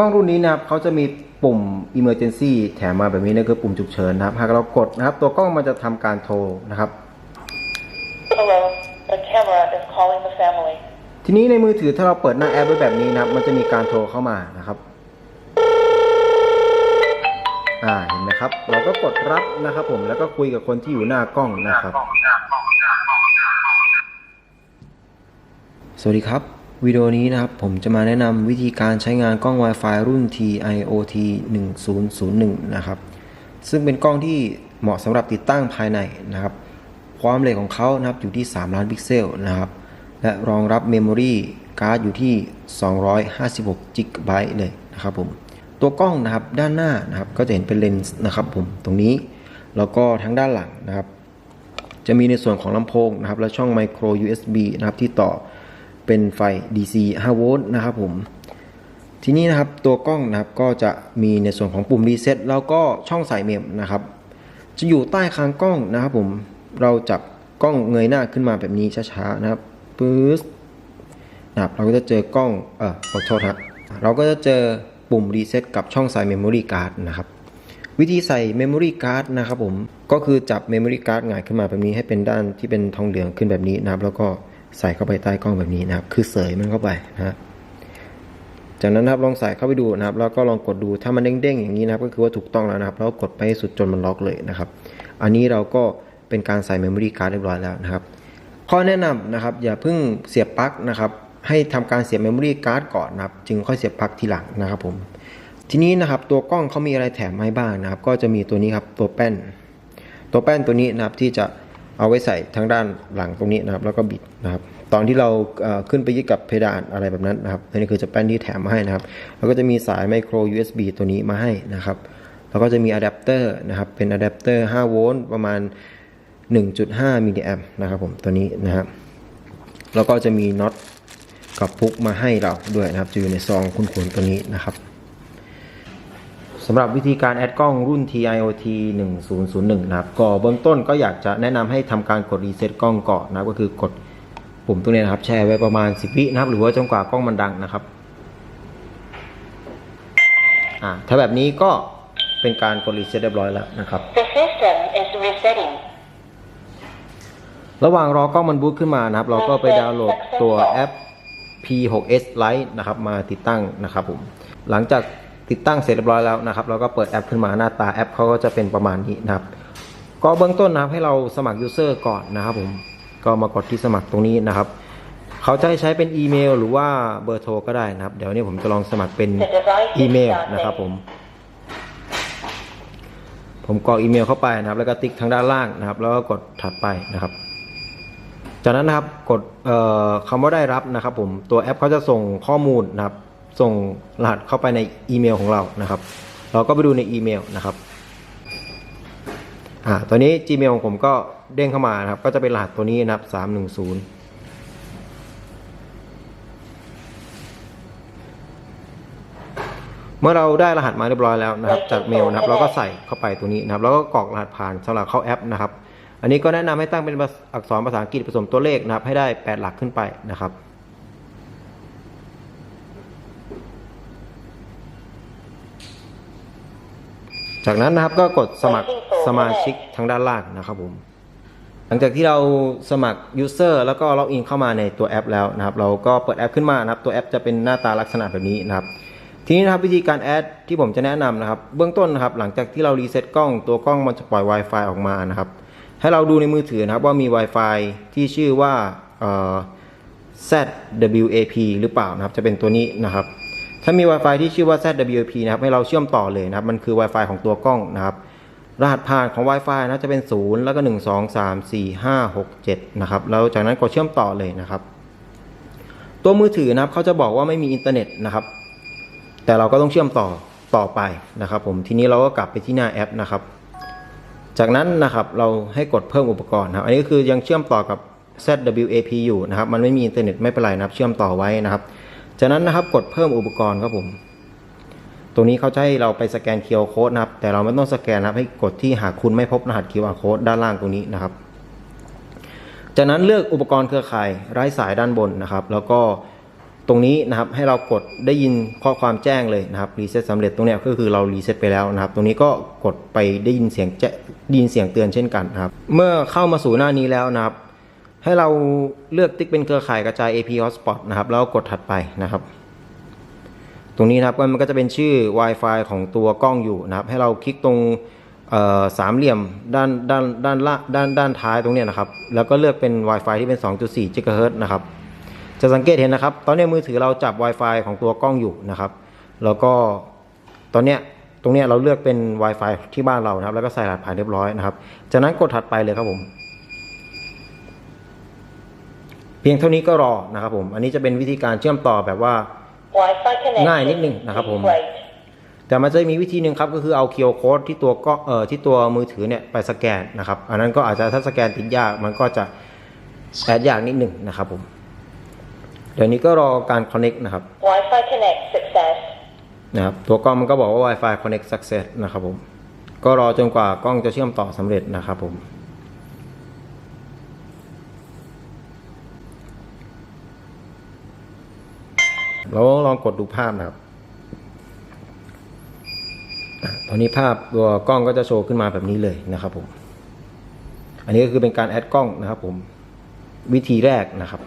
กล้องรุ่นนี้นะครับเขาจะมีปุ่ม emergency แถมมาแบบนี้นั่นคือปุ่มฉุกเฉินนะครับ หากเรากดนะครับ ตัวกล้องมันจะทำการโทรนะครับ Hello, the camera is calling the family. ทีนี้ในมือถือถ้าเราเปิดหน้าแอปไว้แบบนี้นะครับ มันจะมีการโทรเข้ามานะครับ อ่าเห็นไหมครับ เราก็กดรับนะครับ ผมแล้วก็คุยกับคนที่อยู่หน้ากล้องนะครับ สวัสดีครับ วิดีโอนี้นะครับผมจะมาแนะนำวิธีการใช้งานกล้อง Wi-Fi รุ่น TIOT 1001 นะครับ ซึ่งเป็นกล้องที่เหมาะสำหรับติดตั้งภายในนะครับ ความเร็วของเขานะครับอยู่ที่ 3 ล้านพิกเซลนะครับ และรองรับเมมโมรีการ์ดอยู่ที่ 256 g b เลยนะครับผม ตัวกล้องนะครับด้านหน้านะครับก็จะเห็นเป็นเลนส์นะครับผมตรงนี้ แล้วก็ทั้งด้านหลังนะครับ จะมีในส่วนของลำโพงนะครับและช่องไมโคร USB นะครับที่ต่อ เป็นไฟ DC 5 โวลต์นะครับผม ทีนี้นะครับตัวกล้องนะครับก็จะมีในส่วนของปุ่มรีเซ็ตแล้วก็ช่องใส่เมมนะครับ จะอยู่ใต้คางกล้องนะครับผม เราจับกล้องเงยหน้าขึ้นมาแบบนี้ช้าๆนะครับปึ๊บนะครับเราก็จะเจอกล้องเออขอโทษครับเราก็จะเจอปุ่มรีเซ็ตกับช่องใส่เมมโมรี่การ์ดนะครับ วิธีใส่เมมโมรี่การ์ดนะครับผมก็คือจับเมมโมรี่การ์ดหงายขึ้นมาแบบนี้ให้เป็นด้านที่เป็นทองเหลืองขึ้นแบบนี้นะครับ แล้วก็ ใส่เข้าไปใต้กล้องแบบนี้นะครับ คือเสยมันเข้าไปนะจากนั้นนะครับลองใส่เข้าไปดูนะครับ แล้วก็ลองกดดูถ้ามันเด้งๆอย่างนี้นะครับ ก็คือว่าถูกต้องแล้วนะครับแล้วก็กดไปสุดจนมันล็อกเลยนะครับ อันนี้เราก็เป็นการใส่เมมโมรี่การ์ดเรียบร้อยแล้วนะครับ ข้อแนะนำนะครับ อย่าเพิ่งเสียบปลั๊กนะครับ ให้ทำการเสียบเมมโมรี่การ์ดก่อนนะครับ จึงค่อยเสียบปลั๊กทีหลังนะครับผมทีนี้นะครับตัวกล้องเขามีอะไรแถมให้บ้างนะครับ ก็จะมีตัวนี้ครับตัวแป้น ตัวแป้นตัวนี้นะครับที่จะ เอาไว้ใส่ทั้งด้านหลังตรงนี้นะครับ แล้วก็บิดนะครับ ตอนที่เราขึ้นไปยึดกับเพดานอะไรแบบนั้นนะครับอันนี้คือจะแป้นที่แถมมาให้นะครับ แล้วก็จะมีสายไมโคร USB ตัวนี้มาให้นะครับ แล้วก็จะมีอะแดปเตอร์นะครับเป็นอะแดปเตอร์5โวลต์ประมาณ 1.5มิลลิแอมป์นะครับผมตัวนี้นะครับ แล้วก็จะมีน็อตกับพุกมาให้เราด้วยนะครับจะอยู่ในซองคุ้นๆตัวนี้นะครับ สำหรับวิธีการแอดกล้องรุ่น TIOT 1001 นะครับ ก็เบื้องต้นก็อยากจะแนะนำให้ทำการกดรีเซ็ตกล้องก่อนนะครับก็คือกดปุ่มตรงนี้นะครับ แชร์ไว้ประมาณ 10 วินะครับ หรือว่าจนกว่ากล้องมันดังนะครับอ่าถ้าแบบนี้ก็เป็นการกดรีเซ็ตเรียบร้อยแล้วนะครับ The system is resetting. ระหว่างรอกล้องมันบูตขึ้นมานะครับ เราก็ไปดาวน์โหลดตัวแอป P6s Lite นะครับ มาติดตั้งนะครับผม หลังจาก ติดตั้งเสร็จเรียบร้อยแล้วนะครับ เราก็เปิดแอปขึ้นมาหน้าตาแอปเขาก็จะเป็นประมาณนี้นะครับ ก็เบื้องต้นนะครับให้เราสมัคร User ก่อนนะครับผมก็มากดที่สมัครตรงนี้นะครับเขาจะให้ใช้เป็นอีเมล หรือว่าเบอร์โทรก็ได้นะครับ เดี๋ยวนี้ผมจะลองสมัครเป็นอีเมลนะครับผม ผมกรอกอีเมลเข้าไปนะครับ แล้วก็ติ๊กทางด้านล่างนะครับ แล้วก็กดถัดไปนะครับ จากนั้นนะครับกดคำว่าได้รับนะครับ ผมตัวแอปเขาจะส่งข้อมูลนะครับ ส่งรหัสเข้าไปในอีเมลของเรานะครับ เราก็ไปดูในอีเมลนะครับอ่าตัวนี้ Gmail ของผมก็เด้งเข้ามานะครับ ก็จะเป็นรหัสตัวนี้นะครับสามหนึ่งศูนย์เมื่อเราได้รหัสมาเรียบร้อยแล้วนะครับ จากเมลนะครับ เราก็ใส่เข้าไปตัวนี้นะครับ แล้วก็กรอกรหัสผ่านสำหรับเข้าแอปนะครับ อันนี้ก็แนะนำให้ตั้งเป็นอักษรภาษาอังกฤษผสมตัวเลขนะครับ ให้ได้ 8 หลักขึ้นไปนะครับ จากนั้นนะครับก็กดสมัครสมาชิกทางด้านล่างนะครับผม หลังจากที่เราสมัคร User แล้วก็ล็อกอินเข้ามาในตัวแอปแล้วนะครับ เราก็เปิดแอปขึ้นมานะครับ ตัวแอปจะเป็นหน้าตาลักษณะแบบนี้นะครับ ทีนี้นะครับวิธีการแอดที่ผมจะแนะนำนะครับ เบื้องต้นนะครับ หลังจากที่เรารีเซ็ตกล้องตัวกล้องมันจะปล่อย Wi-Fi ออกมานะครับ ให้เราดูในมือถือนะครับว่ามี Wi-Fi ที่ชื่อว่า ZWAP หรือเปล่านะครับ จะเป็นตัวนี้นะครับ ถ้ามี Wi-Fi ที่ชื่อว่า ZWAP นะครับให้เราเชื่อมต่อเลยนะครับ มันคือ Wi-Fi ของตัวกล้องนะครับ รหัสผ่านของ Wi-Fi นะจะเป็น 0 แล้วก็ 1 2 3 4 5 6 7 นะครับ แล้วจากนั้นกดเชื่อมต่อเลยนะครับ ตัวมือถือนะครับเขาจะบอกว่าไม่มีอินเทอร์เน็ตนะครับ แต่เราก็ต้องเชื่อมต่อต่อไปนะครับ ผม ทีนี้เราก็กลับไปที่หน้าแอปนะครับ จากนั้นนะครับเราให้กดเพิ่มอุปกรณ์นะครับ อันนี้คือยังเชื่อมต่อกับ ZWAP อยู่นะครับ มันไม่มีอินเทอร์เน็ตไม่เป็นไรนะครับ เชื่อมต่อไว้นะครับ จากนั้นนะครับกดเพิ่มอุปกรณ์ครับผม ตรงนี้เขาจะให้เราไปสแกน QR Code นะครับ แต่เราไม่ต้องสแกนนะครับ ให้กดที่หากคุณไม่พบรหัส QR Code ด้านล่างตรงนี้นะครับ จากนั้นเลือกอุปกรณ์เครือข่ายไร้สายด้านบนนะครับ แล้วก็ตรงนี้นะครับให้เรากดได้ยินข้อความแจ้งเลยนะครับรีเซ็ตสำเร็จตรงเนี้ยก็คือเรารีเซ็ตไปแล้วนะครับ ตรงนี้ก็กดไปได้ยินเสียงแจ้ได้ยินเสียงเตือนเช่นกันนะครับ เมื่อเข้ามาสู่หน้านี้แล้วนะครับ ให้เราเลือกติ๊กเป็นเครือข่ายกระจาย AP Hotspot นะครับ แล้วกดถัดไปนะครับ ตรงนี้นะครับมันก็จะเป็นชื่อ Wi-Fi ของตัวกล้องอยู่นะครับ ให้เราคลิกตรงสามเหลี่ยมด้านด้านด้านละด้านด้านท้ายตรงนี้นะครับ แล้วก็เลือกเป็น Wi-Fi ที่เป็น 2.4 GHz นะครับ จะสังเกตเห็นนะครับ ตอนนี้มือถือเราจับ Wi-Fi ของตัวกล้องอยู่นะครับ แล้วก็ตอนนี้ตรงนี้เราเลือกเป็น Wi-Fi ที่บ้านเรานะครับ แล้วก็ใส่รหัสผ่านเรียบร้อยนะครับ จากนั้นกดถัดไปเลยครับผม เพียงเท่านี้ก็รอนะครับผม อันนี้จะเป็นวิธีการเชื่อมต่อแบบว่า Wi-Fi connection ง่ายนิดนึงนะครับผม Please wait. แต่มันจะมีวิธีหนึ่งครับก็คือเอา QR code ที่ตัวก็เอ่อที่ตัวมือถือเนี่ยไปสแกนนะครับ อันนั้นก็อาจจะถ้าสแกนติดยากมันก็จะแอดยากนิดหนึ่งนะครับผม เดี๋ยวนี้ก็รอการ connect นะครับ Wi-Fi connect success. นะครับตัวกล้องมันก็บอกว่า Wi-Fi connect success นะครับผม ก็รอจนกว่ากล้องจะเชื่อมต่อสำเร็จนะครับผม เราลองกดดูภาพนะครับอะตอนนี้ภาพตัวกล้องก็จะโชว์ขึ้นมาแบบนี้เลยนะครับผม อันนี้ก็คือเป็นการแอดกล้องนะครับผม วิธีแรกนะครับ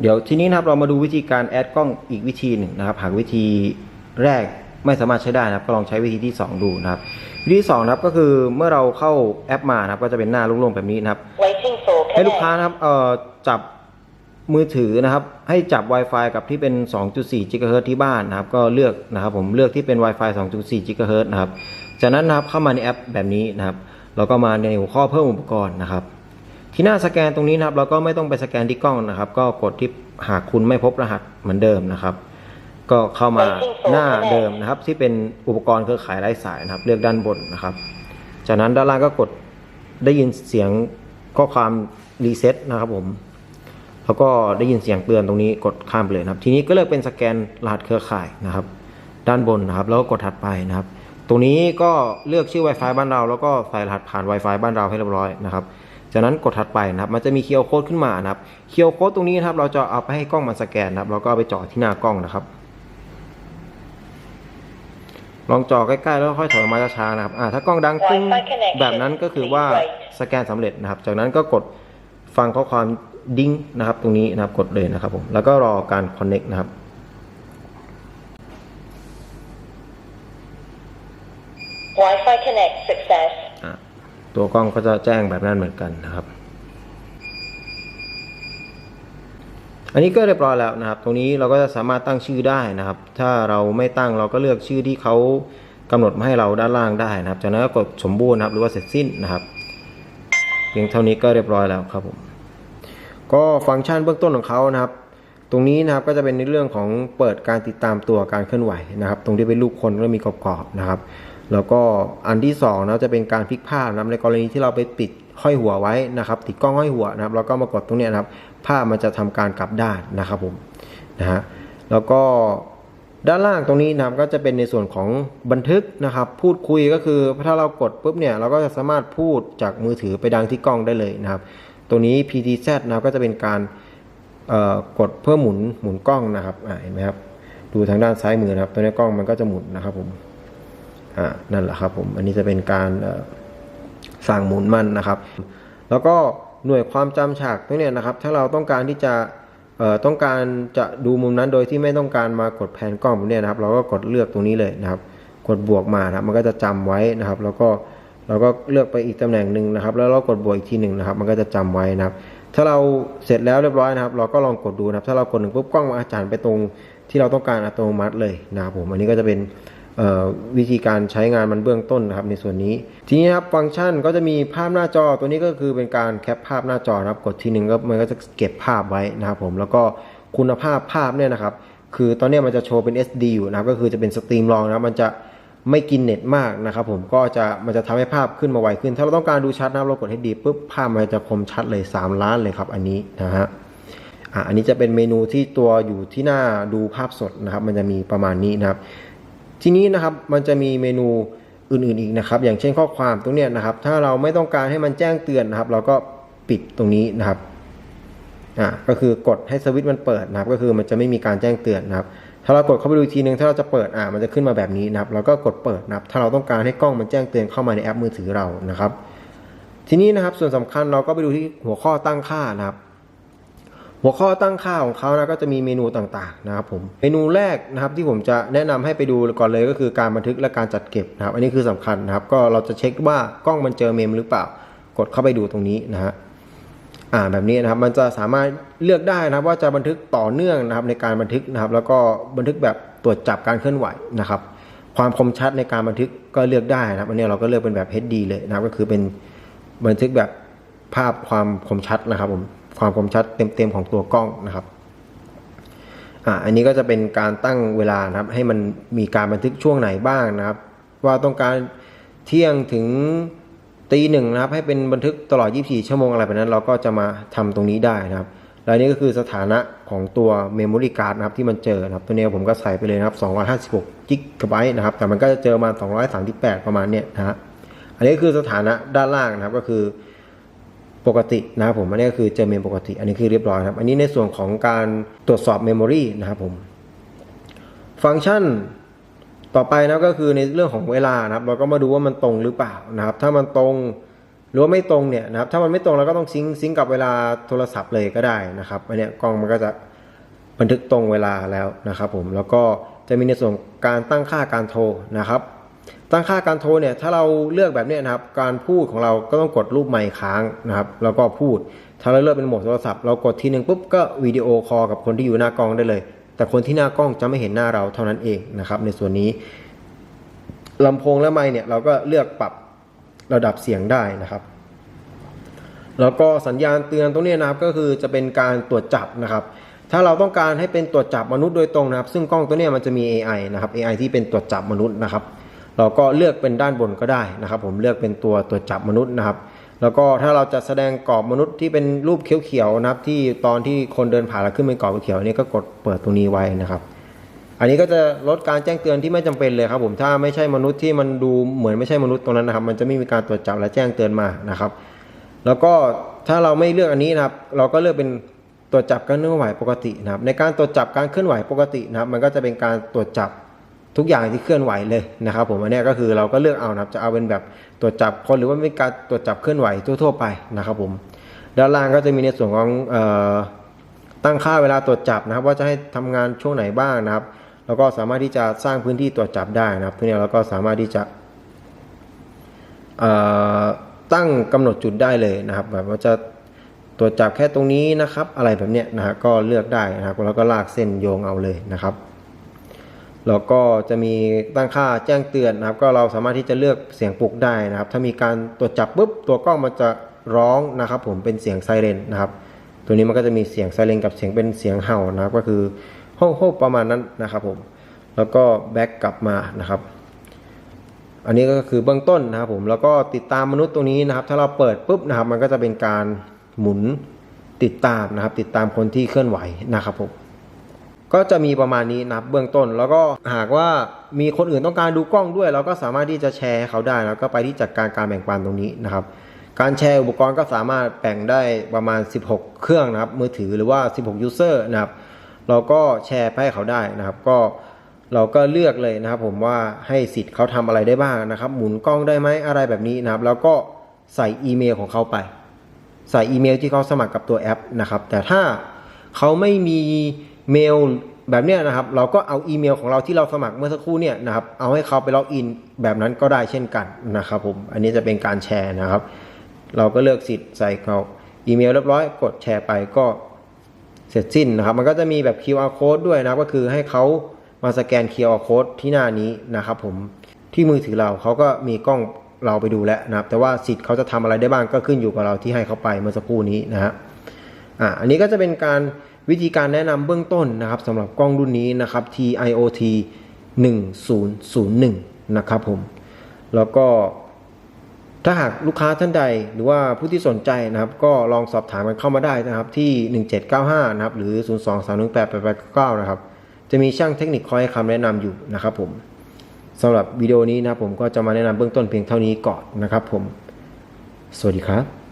เดี๋ยวทีนี้นะครับเรามาดูวิธีการแอดกล้องอีกวิธีหนึ่งนะครับ หากวิธีแรกไม่สามารถใช้ได้นะครับ ก็ลองใช้วิธีที่ 2 ดูนะครับ วิธีที่สองนะครับก็คือเมื่อเราเข้าแอปมานะครับ ก็จะเป็นหน้าโล่งๆแบบนี้นะครับ Waiting for ให้ลูกค้า connect. นะครับเอ่อจับ มือถือนะครับให้จับ Wi-Fi กับที่เป็น 2.4 GHz ที่บ้านนะครับก็เลือกนะครับผมเลือกที่เป็น Wi-Fi 2.4 GHz นะครับจากนั้นนะครับเข้ามาในแอปแบบนี้นะครับแล้วก็มาในหัวข้อเพิ่มอุปกรณ์นะครับ ที่หน้าสแกนตรงนี้นะครับเราก็ไม่ต้องไปสแกนที่กล้องนะครับ ก็กดที่หากคุณไม่พบรหัสเหมือนเดิมนะครับ ก็เข้ามาหน้าเดิมนะครับ ที่เป็นอุปกรณ์เครือข่ายไร้สายนะครับ เลือกด้านบนนะครับ จากนั้นด้านล่างก็กดได้ยินเสียงข้อความรีเซ็ตนะครับผม แล้วก็ได้ยินเสียงเตือนตรงนี้กดข้ามไปเลยนะครับ ทีนี้ก็เลือกเป็นสแกนรหัสเครือข่ายนะครับ ด้านบนนะครับ แล้วก็กดถัดไปนะครับ ตรงนี้ก็เลือกชื่อ Wi-Fi บ้านเรา แล้วก็ใส่รหัสผ่าน Wi-Fi บ้านเราให้เรียบร้อยนะครับจากนั้นกดถัดไปนะครับ มันจะมีเคียวโค้ดขึ้นมานะครับ เคียวโค้ดตรงนี้นะครับเราจะเอาไปให้กล้องมันสแกนนะครับ แล้วก็เอาไปจ่อที่หน้ากล้องนะครับ ลองจ่อใกล้ๆแล้วค่อยถอยออกมาช้าๆนะครับอ่าถ้ากล้องดังตึ้ง Wi-Fi connection แบบนั้นก็คือว่า Please wait สแกนสำเร็จนะครับ จากนั้นก็กดฟังข้อความ ดิ้งนะครับตรงนี้นะครับกดเลยนะครับผมแล้วก็รอการ connect นะครับ Wi-Fi connect success. อะตัวกล้องก็จะแจ้งแบบนั้นเหมือนกันนะครับ อันนี้ก็เรียบร้อยแล้วนะครับ ตรงนี้เราก็จะสามารถตั้งชื่อได้นะครับ ถ้าเราไม่ตั้งเราก็เลือกชื่อที่เขากำหนดมาให้เราด้านล่างได้นะครับ จากนั้นก็กดสมบูรณ์นะครับ หรือว่าเสร็จสิ้นนะครับ เพียงเท่านี้ก็เรียบร้อยแล้วครับผม ก็ฟังก์ชันเบื้องต้นของเขานะครับ ตรงนี้นะครับก็จะเป็นในเรื่องของเปิดการติดตามตัวการเคลื่อนไหวนะครับ ตรงที่เป็นรูปคนก็มีกรอบๆนะครับ แล้วก็อันที่สองนะจะเป็นการพลิกภาพนะในกรณีที่เราไปปิดห้อยหัวไว้นะครับ ติดกล้องห้อยหัวนะครับแล้วก็มากดตรงนี้นะครับ ภาพมันจะทำการกลับด้านนะครับผมนะฮะแล้วก็ด้านล่างตรงนี้นะครับก็จะเป็นในส่วนของบันทึกนะครับ พูดคุยก็คือถ้าเรากดปุ๊บเนี่ยเราก็จะสามารถพูดจากมือถือไปดังที่กล้องได้เลยนะครับ ตัวนี้ PTZ นะครับก็จะเป็นการกดเพื่อหมุนหมุนกล้องนะครับเห็นไหมครับดูทางด้านซ้ายมือนะครับ ตัวนี้กล้องมันก็จะหมุนนะครับผมอ่านั่นแหละครับผมอันนี้จะเป็นการสั่งหมุนมันนะครับ แล้วก็หน่วยความจำฉากตรงนี้นะครับ ถ้าเราต้องการที่จะต้องการจะดูมุมนั้นโดยที่ไม่ต้องการมากดแผนกล้องเนี้ยนะครับ เราก็กดเลือกตรงนี้เลยนะครับ กดบวกมานะครับมันก็จะจำไว้นะครับ แล้วก็ เราก็เลือกไปอีกตำแหน่งหนึ่งนะครับ แล้วเรากดบวกอีกทีหนึ่งนะครับ มันก็จะจำไว้นะครับ ถ้าเราเสร็จแล้วเรียบร้อยนะครับ เราก็ลองกดดูนะครับ ถ้าเรากดหนึ่งปุ๊บกล้องมันอาจารย์ไปตรงที่เราต้องการอัตโนมัติเลยนะครับผม อันนี้ก็จะเป็นวิธีการใช้งานมันเบื้องต้นนะครับในส่วนนี้ ทีนี้ครับฟังก์ชันก็จะมีภาพหน้าจอตัวนี้ก็คือเป็นการแคปภาพหน้าจอนะครับ กดทีหนึ่งก็มันก็จะเก็บภาพไว้นะครับผมแล้วก็คุณภาพภาพเนี่ยนะครับ คือตอนนี้มันจะโชว์เป็น SD อยู่นะครับก็คือจะเป็นสตรีมรองนะมันจะ ไม่กินเน็ตมากนะครับผมก็จะมันจะทำให้ภาพขึ้นมาไวขึ้น ถ้าเราต้องการดูชัดนะเรากดให้ดีปุ๊บภาพมันจะคมชัดเลย 3 ล้านเลยครับอันนี้นะฮะอะอันนี้จะเป็นเมนูที่ตัวอยู่ที่หน้าดูภาพสดนะครับ มันจะมีประมาณนี้นะครับ ทีนี้นะครับมันจะมีเมนูอื่นๆอีกนะครับ อย่างเช่นข้อความตรงเนี้ยนะครับ ถ้าเราไม่ต้องการให้มันแจ้งเตือนนะครับ เราก็ปิดตรงนี้นะครับอ่าก็คือกดให้สวิตช์มันเปิดนะครับ ก็คือมันจะไม่มีการแจ้งเตือนนะครับ ถ้าเรากดเข้าไปดูทีนึงถ้าเราจะเปิดอ่ามันจะขึ้นมาแบบนี้นะครับเราก็กดเปิดนะครับ ถ้าเราต้องการให้กล้องมันแจ้งเตือนเข้ามาในแอปมือถือเรานะครับ ทีนี้นะครับส่วนสำคัญเราก็ไปดูที่หัวข้อตั้งค่านะครับ หัวข้อตั้งค่าของเขานะก็จะมีเมนูต่างๆนะครับผมเมนูแรกนะครับที่ผมจะแนะนำให้ไปดูก่อนเลยก็คือการบันทึกและการจัดเก็บนะครับ อันนี้คือสำคัญนะครับ ก็เราจะเช็คว่ากล้องมันเจอเมมหรือเปล่า กดเข้าไปดูตรงนี้นะฮะ อ่าแบบนี้นะครับมันจะสามารถเลือกได้นะครับ ว่าจะบันทึกต่อเนื่องนะครับในการบันทึกนะครับ แล้วก็บันทึกแบบตรวจจับการเคลื่อนไหวนะครับ ความคมชัดในการบันทึกก็เลือกได้นะครับอันนี้เราก็เลือกเป็นแบบ HD เลยนะครับ ก็คือเป็นบันทึกแบบภาพความคมชัดนะครับผมความคมชัดเต็มๆของตัวกล้องนะครับอ่าอันนี้ก็จะเป็นการตั้งเวลานะครับ ให้มันมีการบันทึกช่วงไหนบ้างนะครับ ว่าต้องการเที่ยงถึง ตีหนึ่งนะครับให้เป็นบันทึกตลอด 24 ชั่วโมงอะไรแบบนั้น เราก็จะมาทำตรงนี้ได้นะครับและอันนี้ก็คือสถานะของตัวเมมโมรี่การ์ดนะครับที่มันเจอนะครับตัวนี้ผมก็ใส่ไปเลยนะครับ256กิกะไบต์นะครับแต่มันก็จะเจอมา 238 ประมาณเนี้ยนะฮะอันนี้คือสถานะด้านล่างนะครับก็คือปกตินะครับผมอันนี้ก็คือเจอเมมปกติ อันนี้คือเรียบร้อยครับอันนี้ในส่วนของการตรวจสอบเมมโมรีนะครับผมฟังก์ชัน ต่อไปนะก็คือในเรื่องของเวลานะครับ เราก็มาดูว่ามันตรงหรือเปล่านะครับ ถ้ามันตรงหรือว่าไม่ตรงเนี่ยนะครับ ถ้ามันไม่ตรงเราก็ต้องซิงค์ซิงกับเวลาโทรศัพท์เลยก็ได้นะครับอันนี้กล้องมันก็จะบันทึกตรงเวลาแล้วนะครับ ผมแล้วก็จะมีในส่วนการตั้งค่าการโทรนะครับ ตั้งค่าการโทรเนี่ยถ้าเราเลือกแบบนี้นะครับ การพูดของเราก็ต้องกดรูปไมค์ค้างนะครับแล้วก็พูดถ้าเราเลือกเป็นโหมดโทรศัพท์เรากดทีหนึ่งปุ๊บก็วิดีโอคอลกับคนที่อยู่หน้ากล้องได้เลย แต่คนที่หน้ากล้องจะไม่เห็นหน้าเราเท่านั้นเองนะครับ ในส่วนนี้ลำโพงและไมค์เนี่ยเราก็เลือกปรับระดับเสียงได้นะครับ แล้วก็สัญญาณเตือนตรงนี้นะครับก็คือจะเป็นการตรวจจับนะครับ ถ้าเราต้องการให้เป็นตรวจจับมนุษย์โดยตรงนะครับ ซึ่งกล้องตัวนี้มันจะมี AI นะครับ AI ที่เป็นตรวจจับมนุษย์นะครับ เราก็เลือกเป็นด้านบนก็ได้นะครับ ผมเลือกเป็นตัวตรวจจับมนุษย์นะครับ แล้วก็ถ้าเราจะแสดงกรอบมนุษย์ที่เป็นรูปเขียวๆนะครับ ที่ตอนที่คนเดินผ่านแล้วขึ้นเป็นกรอบเขียวนี่ก็กดเปิดตรงนี้ไว้นะครับ อันนี้ก็จะลดการแจ้งเตือนที่ไม่จำเป็นเลยครับผมถ้าไม่ใช่มนุษย์ที่มันดูเหมือนไม่ใช่มนุษย์ตรงนั้นนะครับ มันจะไม่มีการตรวจจับและแจ้งเตือนมานะครับ แล้วก็ถ้าเราไม่เลือกอันนี้นะครับ เราก็เลือกเป็นตรวจจับการเคลื่อนไหวปกตินะครับ ในการตรวจจับการเคลื่อนไหวปกตินะครับ มันก็จะเป็นการตรวจจับ ทุกอย่างที่เคลื่อนไหวเลยนะครับ ผมอันนี้ก็คือเราก็เลือกเอานะครับจะเอาเป็นแบบตรวจจับคนหรือว่าเป็นการตรวจจับเคลื่อนไหวทั่วๆไปนะครับผมด้านล่างก็จะมีในส่วนของออตั้งค่าเวลาตรวจจับนะครับ ว่าจะให้ทำงานช่วงไหนบ้างนะครับ แล้วก็สามารถที่จะสร้างพื้นที่ตรวจจับได้นะครับทีนี้เราก็สามารถที่จะตั้งกำหนดจุดได้เลยนะครับแบบว่าจะตรวจจับแค่ตรงนี้นะครับ อะไรแบบเนี้ยนะฮะก็เลือกได้นะครับแล้วก็ลากเส้นโยงเอาเลยนะครับ แล้วก็จะมีตั้งค่าแจ้งเตือนนะครับ ก็เราสามารถที่จะเลือกเสียงปลุกได้นะครับ ถ้ามีการตรวจจับปุ๊บตัวกล้องมันจะร้องนะครับ ผมเป็นเสียงไซเรนนะครับ ตัวนี้มันก็จะมีเสียงไซเรนกับเสียงเป็นเสียงเห่านะครับ ก็คือโฮ่โฮ่ประมาณนั้นนะครับผมแล้วก็แบ็กกลับมานะครับ อันนี้ก็คือเบื้องต้นนะครับผมแล้วก็ติดตามมนุษย์ตรงนี้นะครับ ถ้าเราเปิดปุ๊บนะครับ มันก็จะเป็นการหมุนติดตามนะครับ ติดตามคนที่เคลื่อนไหวนะครับผม ก็จะมีประมาณนี้นับเบื้องต้น แล้วก็หากว่ามีคนอื่นต้องการดูกล้องด้วย เราก็สามารถที่จะแชร์เขาได้แล้วก็ไปที่จัดการการแบ่งปันตรงนี้นะครับ การแชร์อุปกรณ์ก็สามารถแบ่งได้ประมาณ 16 เครื่องนะครับ มือถือหรือว่า 16 user นะครับ เราก็แชร์ไปให้เขาได้นะครับ ก็เราก็เลือกเลยนะครับ ผมว่าให้สิทธิ์เขาทำอะไรได้บ้างนะครับ หมุนกล้องได้ไหมอะไรแบบนี้นะครับ แล้วก็ใส่อีเมลของเขาไป ใส่อีเมลที่เขาสมัครกับตัวแอปนะครับ แต่ถ้าเขาไม่มี เมลแบบเนี้ยนะครับ เราก็เอาอีเมลของเราที่เราสมัครเมื่อสักครู่เนี่ยนะครับ เอาให้เขาไปล็อกอินแบบนั้นก็ได้เช่นกันนะครับผม อันนี้จะเป็นการแชร์นะครับ เราก็เลือกสิทธิ์ใส่เขาอีเมลเรียบร้อย กดแชร์ไปก็เสร็จสิ้นนะครับ มันก็จะมีแบบ QR code ด้วยนะครับ ก็คือให้เขามาสแกน QR code ที่หน้านี้นะครับผม ที่มือถือเราเขาก็มีกล้องเราไปดูแล้วนะครับ แต่ว่าสิทธิ์เขาจะทำอะไรได้บ้างก็ขึ้นอยู่กับเราที่ให้เขาไปเมื่อสักครู่นี้นะฮะ อ่า อันนี้ก็จะเป็นการ วิธีการแนะนำเบื้องต้นนะครับสำหรับกล้องรุ่นนี้นะครับ TIOT 1001นะครับผม แล้วก็ถ้าหากลูกค้าท่านใดหรือว่าผู้ที่สนใจนะครับ ก็ลองสอบถามกันเข้ามาได้นะครับที่ 1795นะครับหรือ 023188899นะครับจะมีช่างเทคนิคคอยให้คำแนะนำอยู่นะครับผมสำหรับวิดีโอนี้นะครับผมก็จะมาแนะนำเบื้องต้นเพียงเท่านี้ก่อนนะครับผม สวัสดีครับ